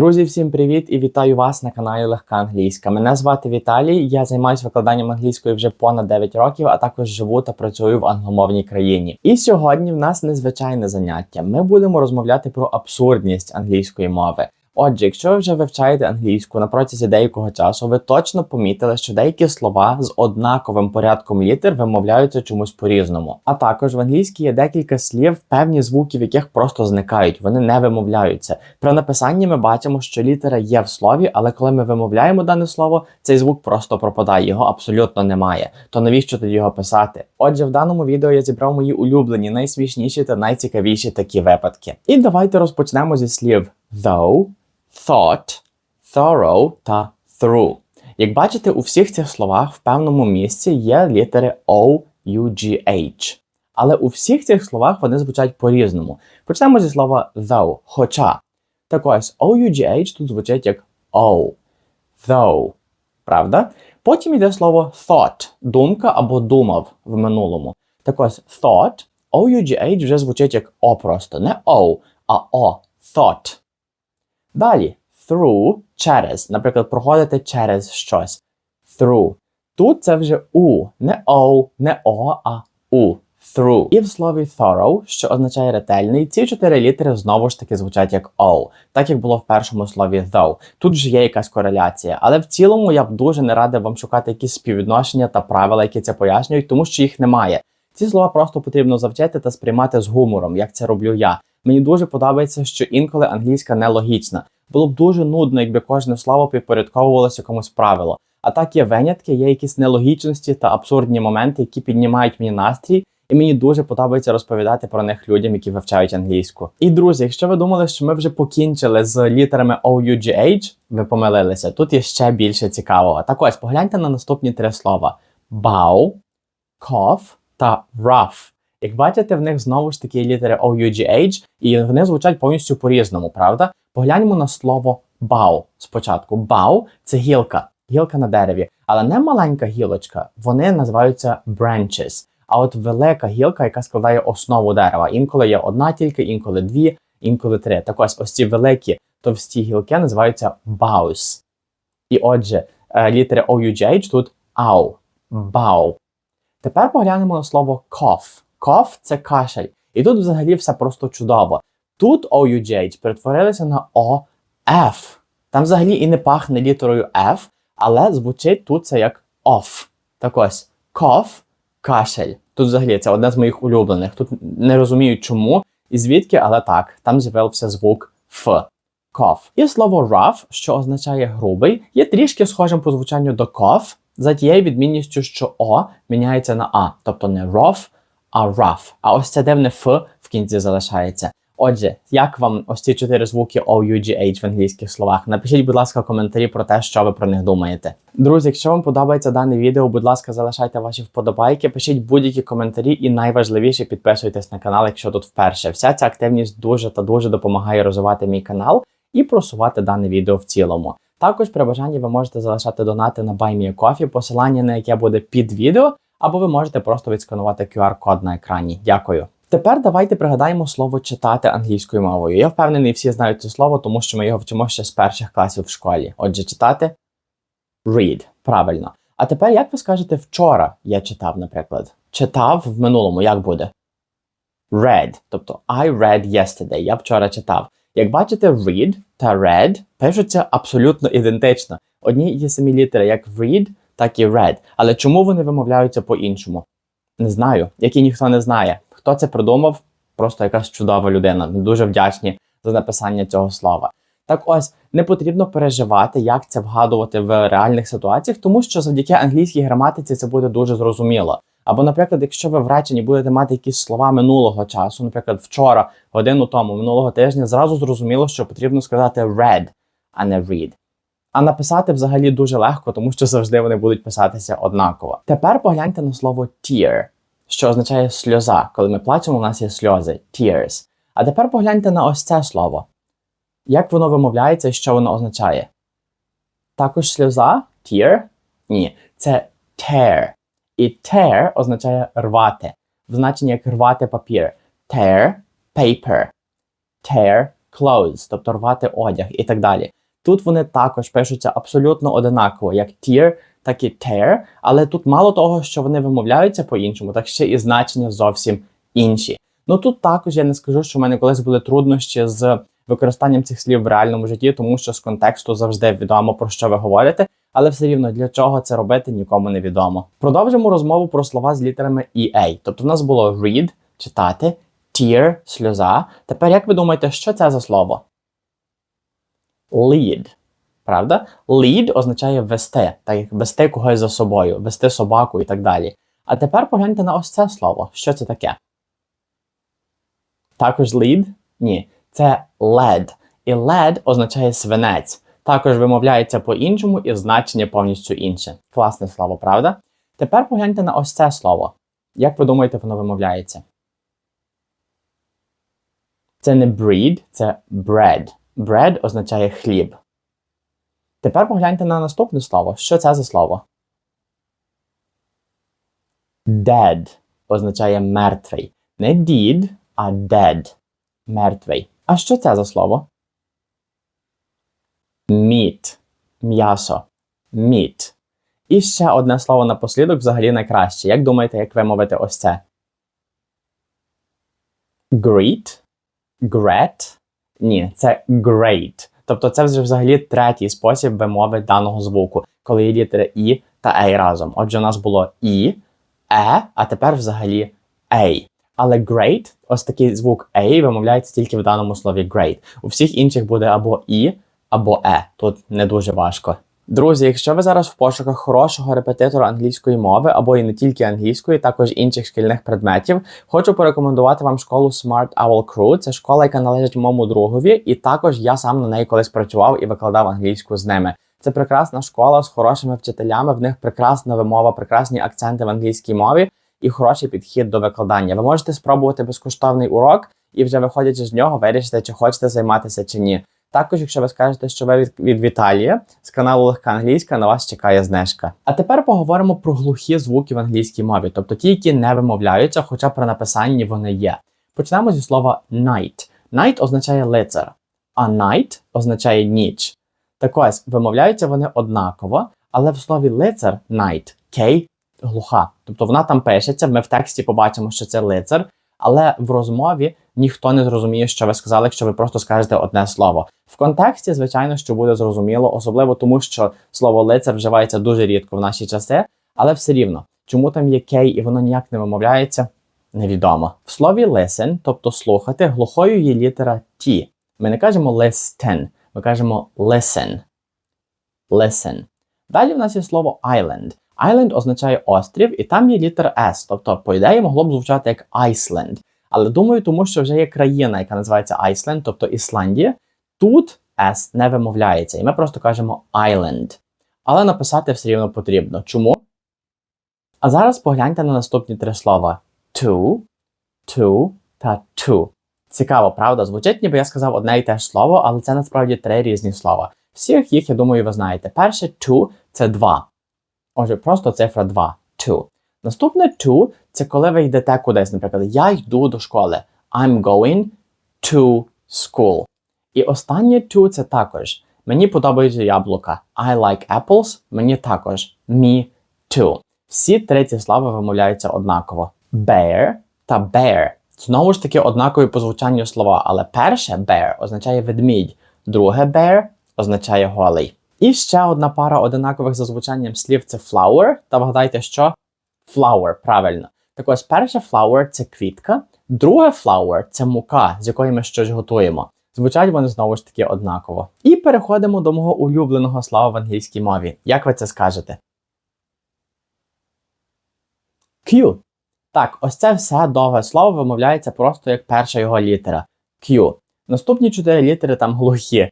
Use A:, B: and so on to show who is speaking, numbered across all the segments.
A: Друзі, всім привіт і вітаю вас на каналі Легка Англійська. Мене звати Віталій. Я займаюся викладанням англійської вже понад 9 років, а також живу та працюю в англомовній країні. І сьогодні в нас незвичайне заняття. Ми будемо розмовляти про абсурдність англійської мови. Отже, якщо ви вже вивчаєте англійську на протязі деякого часу, ви точно помітили, що деякі слова з однаковим порядком літер вимовляються чомусь по-різному. А також в англійській є декілька слів, певні звуки, в яких просто зникають, вони не вимовляються. При написанні ми бачимо, що літера є в слові, але коли ми вимовляємо дане слово, цей звук просто пропадає, його абсолютно немає. То навіщо тоді його писати? Отже, в даному відео я зібрав мої улюблені, найсмішніші та найцікавіші такі випадки. І давайте розпочнемо зі слів though thought, thorough та through. Як бачите, у всіх цих словах в певному місці є літери O, U, G, H. Але у всіх цих словах вони звучать по-різному. Почнемо зі слова though, хоча. Так ось O-U-G-H тут звучить як O. Though. Правда? Потім йде слово thought, думка або думав в минулому. Так ось thought, O-U-G-H вже звучить як O просто. Не O, а O. Thought. Далі through через. Наприклад, проходити через щось. Through. Тут це вже у, не о, не о, а у. Through. І в слові thorough, що означає ретельний, ці чотири літери знову ж таки звучать як O, так як було в першому слові though. Тут вже є якась кореляція. Але в цілому я б дуже не радив вам шукати якісь співвідношення та правила, які це пояснюють, тому що їх немає. Ці слова просто потрібно завчити та сприймати з гумором, як це роблю я. Мені дуже подобається, що інколи англійська нелогічна. Було б дуже нудно, якби кожне слово підпорядковувалося комусь правило. А так є винятки, є якісь нелогічності та абсурдні моменти, які піднімають мені настрій, і мені дуже подобається розповідати про них людям, які вивчають англійську. І друзі, якщо ви думали, що ми вже покінчили з літерами O-U-G-H, ви помилилися. Тут є ще більше цікавого. Так ось погляньте на наступні три слова: bow, cough та rough. Як бачите, в них знову ж таки літери O-U-G-H, і вони звучать повністю по-різному, правда? Погляньмо на слово bow спочатку. Bow – це гілка, гілка на дереві, але не маленька гілочка, вони називаються branches. А от велика гілка, яка складає основу дерева. Інколи є одна тільки, інколи дві, інколи три. Так ось ось ці великі товсті гілки називаються boughs. І отже, е, літери O-U-G-H тут ау, bow. Тепер поглянемо на слово cough. Cough – це кашель. І тут взагалі все просто чудово. Тут OUGH перетворилися на OF. Там взагалі і не пахне літерою F, але звучить тут це як OFF. Так ось cough – кашель. Тут взагалі це одне з моїх улюблених. Тут не розумію чому і звідки, але так, там з'явився звук F. Cough. І слово rough, що означає грубий, є трішки схожим по звучанню до cough, за тією відмінністю, що O міняється на А, тобто не rough, а rough. А ось це дивне F в кінці залишається. Отже, як вам ось ці чотири звуки O, U, G, в англійських словах? Напишіть, будь ласка, в коментарі про те, що ви про них думаєте. Друзі, якщо вам подобається дане відео, будь ласка, залишайте ваші вподобайки, пишіть будь-які коментарі, і найважливіше підписуйтесь на канал, якщо тут вперше. Вся ця активність дуже та дуже допомагає розвивати мій канал і просувати дане відео в цілому. Також при бажанні ви можете залишати донати на BuyMeACoffee, посилання на яке буде під відео, або ви можете просто відсканувати QR-код на екрані. Дякую. Тепер давайте пригадаємо слово читати англійською мовою. Я впевнений, всі знають це слово, тому що ми його вчимо ще з перших класів в школі. Отже, читати read. Правильно. А тепер, як ви скажете, вчора я читав, наприклад. Читав в минулому, як буде? Read. Тобто I read yesterday. Я вчора читав. Як бачите, read та read пишуться абсолютно ідентично. Одні і самі літери, як read, так і read. Але чому вони вимовляються по-іншому? Не знаю, як і ніхто не знає. Хто це придумав? Просто якась чудова людина. Ми дуже вдячні за написання цього слова. Так ось не потрібно переживати, як це вгадувати в реальних ситуаціях, тому що завдяки англійській граматиці це буде дуже зрозуміло. Або, наприклад, якщо ви в реченні будете мати якісь слова минулого часу, наприклад, вчора, годину тому, минулого тижня, зразу зрозуміло, що потрібно сказати read, а не read. А написати взагалі дуже легко, тому що завжди вони будуть писатися однаково. Тепер погляньте на слово tear що означає сльоза. Коли ми плачемо, у нас є сльози tears. А тепер погляньте на ось це слово. Як воно вимовляється і що воно означає? Також сльоза tear? Ні, це tear. І tear означає рвати. В значенні як рвати папір. Tear paper. Tear clothes, тобто рвати одяг і так далі. Тут вони також пишуться абсолютно одинаково, як tear, так і tear, але тут мало того, що вони вимовляються по-іншому, так ще і значення зовсім інші. Ну тут також я не скажу, що в мене колись були труднощі з використанням цих слів в реальному житті, тому що з контексту завжди відомо про що ви говорите, але все рівно для чого це робити нікому не відомо. Продовжимо розмову про слова з літерами EA. Тобто в нас було read читати, tear сльоза. Тепер як ви думаєте, що це за слово? Lead. Правда? Lead означає вести, так як вести когось за собою, вести собаку і так далі. А тепер погляньте на ось це слово. Що це таке? Також lead? Ні, це led. І led означає свинець. Також вимовляється по-іншому і значення повністю інше. Класне слово, правда? Тепер погляньте на ось це слово. Як ви думаєте, воно вимовляється? Це не breed, це bread. Bread означає хліб. Тепер погляньте на наступне слово. Що це за слово? Dead означає мертвий. Не did, а dead. Мертвий. А що це за слово? Meat. М'ясо. Meat. І ще одне слово напослідок взагалі найкраще. Як думаєте, як вимовити ось це? Greet? Gret? Ні, це great. Тобто це вже взагалі третій спосіб вимови даного звуку, коли є літери І та Ей разом. Отже, у нас було І, Е, а тепер взагалі Ей. Але great, ось такий звук «ей» вимовляється тільки в даному слові great. У всіх інших буде або І, або Е. Тут не дуже важко. Друзі, якщо ви зараз в пошуках хорошого репетитора англійської мови або і не тільки англійської, також інших шкільних предметів, хочу порекомендувати вам школу Smart Owl Crew. Це школа, яка належить моєму другові, і також я сам на неї колись працював і викладав англійську з ними. Це прекрасна школа з хорошими вчителями. В них прекрасна вимова, прекрасні акценти в англійській мові і хороший підхід до викладання. Ви можете спробувати безкоштовний урок і вже виходячи з нього, вирішити, чи хочете займатися чи ні. Також, якщо ви скажете, що ви від, від Віталія з каналу Легка Англійська, на вас чекає знижка. А тепер поговоримо про глухі звуки в англійській мові, тобто ті, які не вимовляються, хоча при написанні вони є. Почнемо зі слова night. Night означає лицар, а night означає ніч. Так ось вимовляються вони однаково, але в слові лицар night, K глуха. Тобто вона там пишеться, ми в тексті побачимо, що це лицар, але в розмові ніхто не зрозуміє, що ви сказали, якщо ви просто скажете одне слово. В контексті, звичайно, що буде зрозуміло, особливо тому, що слово лицар вживається дуже рідко в наші часи, але все рівно, чому там є кей і воно ніяк не вимовляється, невідомо. В слові listen, тобто слухати, глухою є літера T. Ми не кажемо listen, ми кажемо listen. Listen. Далі в нас є слово island. Island означає острів, і там є літера S, тобто, по ідеї, могло б звучати як Iceland. Але думаю, тому що вже є країна, яка називається Iceland, тобто Ісландія. Тут S не вимовляється, і ми просто кажемо Island. Але написати все рівно потрібно. Чому? А зараз погляньте на наступні три слова: to, to та to. Цікаво, правда? Звучить, ніби я сказав одне і те ж слово, але це насправді три різні слова. Всіх їх, я думаю, ви знаєте. Перше to це два. Отже, просто цифра 2. To. Наступне to це коли ви йдете кудись. Наприклад, я йду до школи. I'm going to school. І останнє to це також. Мені подобаються яблука. I like apples. Мені також. Me too. Всі треті слова вимовляються однаково. Bear та bear. Знову ж таки, однакові по звучанню слова, але перше bear означає ведмідь, друге bear означає голий. І ще одна пара одинакових за звучанням слів це flower. Та вгадайте, що? Flower, правильно. Так ось перше flower це квітка, друге flower це мука, з якої ми щось готуємо. Звучать вони знову ж таки однаково. І переходимо до мого улюбленого слова в англійській мові. Як ви це скажете? Q. Так, ось це все довге слово вимовляється просто як перша його літера. Q. Наступні чотири літери там глухі.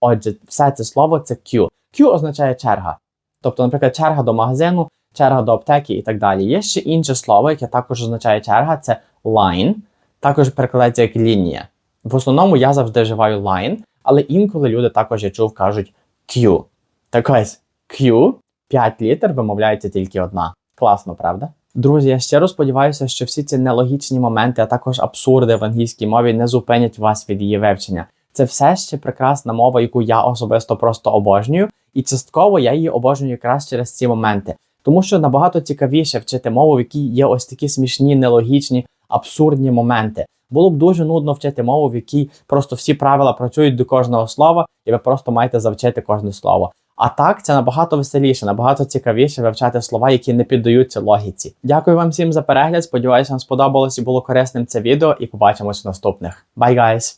A: Отже, все це слово це Q. Q означає черга. Тобто, наприклад, черга до магазину, черга до аптеки і так далі. Є ще інше слово, яке також означає черга, це line. Також перекладається як лінія. В основному я завжди вживаю line, але інколи люди також я чув кажуть Q. Так ось Q, 5 літер вимовляється тільки одна. Класно, правда? Друзі, я щиро сподіваюся, що всі ці нелогічні моменти, а також абсурди в англійській мові не зупинять вас від її вивчення. це все ще прекрасна мова, яку я особисто просто обожнюю, і частково я її обожнюю якраз через ці моменти. Тому що набагато цікавіше вчити мову, в якій є ось такі смішні, нелогічні, абсурдні моменти. Було б дуже нудно вчити мову, в якій просто всі правила працюють до кожного слова, і ви просто маєте завчити кожне слово. А так це набагато веселіше, набагато цікавіше вивчати слова, які не піддаються логіці. Дякую вам всім за перегляд. Сподіваюся, вам сподобалось і було корисним це відео. І побачимось в наступних. Bye, guys!